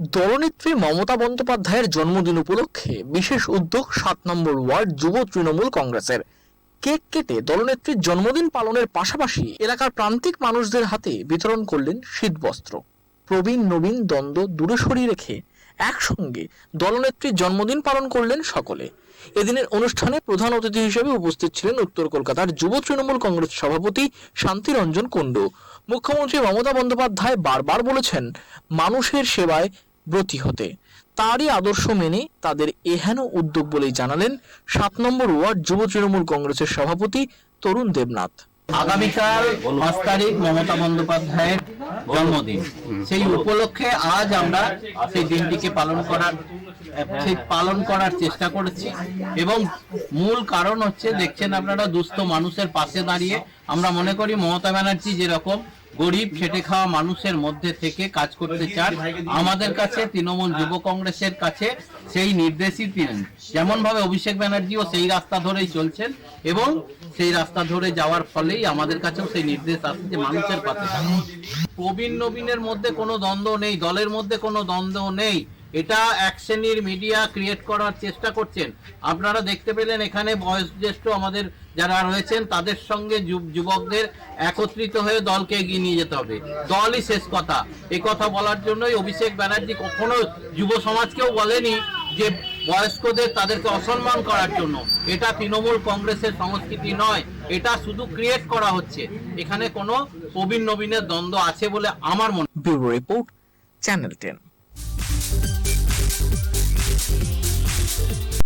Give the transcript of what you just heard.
দলনেত্রী মমতা বন্দ্যোপাধ্যায়ের জন্মদিন উপলক্ষে বিশেষ উদ্যোগ সাত নম্বর ওয়ার্ড যুব তৃণমূল কংগ্রেসের। কেক কেটে দলনেত্রীর জন্মদিন পালনের পাশাপাশি এলাকার প্রান্তিক মানুষদের হাতে বিতরণ করলেন শীতবস্ত্র। প্রবীণ, নবীন, দ্বন্দ্ব দূরে সরিয়ে রেখে একসঙ্গে দলনেত্রীর জন্মদিন পালন করলেন সকলে। এদিনের অনুষ্ঠানে প্রধান অতিথি হিসেবে উপস্থিত ছিলেন উত্তর কলকাতার যুব তৃণমূল কংগ্রেস সভাপতি শান্তিরঞ্জন কুণ্ডু। মুখ্যমন্ত্রী মমতা বন্দ্যোপাধ্যায় বারবার বলেছেন, মানুষের সেবায় ব্রতী হতে। তারই আদর্শ মেনে তাদের এহেন উদ্যোগ বলেই জানালেন সাত নম্বর ওয়ার্ড যুব তৃণমূল কংগ্রেসের সভাপতি তরুণ দেবনাথ। আগামীকাল পাঁচ তারিখ মমতা বন্দ্যোপাধ্যায়ের জন্মদিন। সেই উপলক্ষে আজ আমরা সেই দিনটিকে পালন করার, সেই পালন করার চেষ্টা করেছি এবং মূল কারণ হচ্ছে, দেখছেন আপনারা, দুস্থ মানুষের পাশে দাঁড়িয়ে আমরা মনে করি মমতা ব্যানার্জি যেরকম গরিব খেটে খাওয়া মানুষের মধ্যে থেকে কাজ করতে চান, আমাদের কাছে তৃণমূল যুব কংগ্রেসের কাছে সেই নির্দেশই তিনি। যেমন ভাবে অভিষেক ব্যানার্জিও সেই রাস্তা ধরেই চলছেন এবং সেই রাস্তা ধরে যাওয়ার ফলেই আমাদের কাছেও সেই নির্দেশ আসছে যে মানুষের পাশে প্রবীণ নবীনের মধ্যে কোনো দ্বন্দ্ব নেই, দলের মধ্যে কোনো দ্বন্দ্ব নেই। এটা এক শ্রেণির মিডিয়া ক্রিয়েট করার চেষ্টা করছেন। আপনারা দেখতে পেলেন এখানে বয়োজ্যেষ্ঠ আমাদের যারা রয়েছেন, তাদের সঙ্গে যুব- যুবকদের একত্রিত হয়ে দলকে এগিয়ে নিয়ে যেতে হবে। দলই শেষ কথা। এই কথা বলার জন্যই অভিষেক ব্যানার্জি কখনো যুব সমাজকেও বলেনি যে বয়স্কদের তাদেরকে অসম্মান করার জন্য। এটা তৃণমূল কংগ্রেসের সংস্কৃতি নয়। এটা শুধু ক্রিয়েট করা হচ্ছে। এখানে কোনো প্রবীণ নবীনের দ্বন্দ্ব আছে বলে আমার মনে ব্যুরো রিপোর্ট, চ্যানেল টেন।